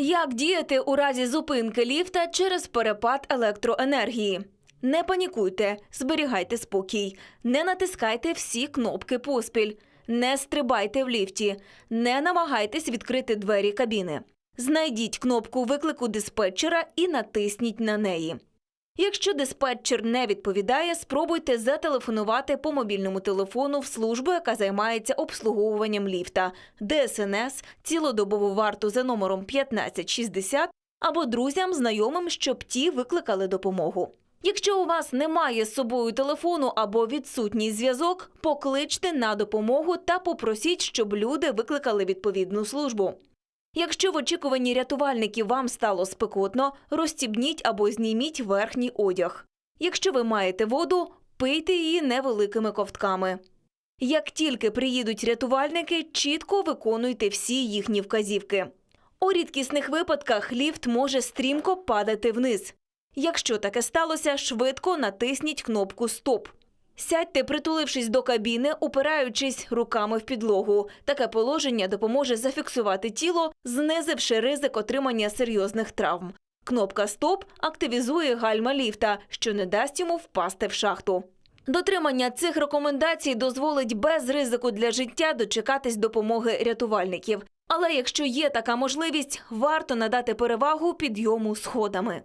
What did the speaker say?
Як діяти у разі зупинки ліфта через перепад електроенергії? Не панікуйте, зберігайте спокій, не натискайте всі кнопки поспіль, не стрибайте в ліфті, не намагайтесь відкрити двері кабіни. Знайдіть кнопку виклику диспетчера і натисніть на неї. Якщо диспетчер не відповідає, спробуйте зателефонувати по мобільному телефону в службу, яка займається обслуговуванням ліфта, ДСНС, цілодобову варту за номером 1560 або друзям, знайомим, щоб ті викликали допомогу. Якщо у вас немає з собою телефону або відсутній зв'язок, покличте на допомогу та попросіть, щоб люди викликали відповідну службу. Якщо в очікуванні рятувальників вам стало спекотно, розстібніть або зніміть верхній одяг. Якщо ви маєте воду, пийте її невеликими ковтками. Як тільки приїдуть рятувальники, чітко виконуйте всі їхні вказівки. У рідкісних випадках ліфт може стрімко падати вниз. Якщо таке сталося, швидко натисніть кнопку Стоп. Сядьте, притулившись до кабіни, упираючись руками в підлогу. Таке положення допоможе зафіксувати тіло, знизивши ризик отримання серйозних травм. Кнопка Стоп активізує гальма ліфта, що не дасть йому впасти в шахту. Дотримання цих рекомендацій дозволить без ризику для життя дочекатись допомоги рятувальників. Але якщо є така можливість, варто надати перевагу підйому сходами.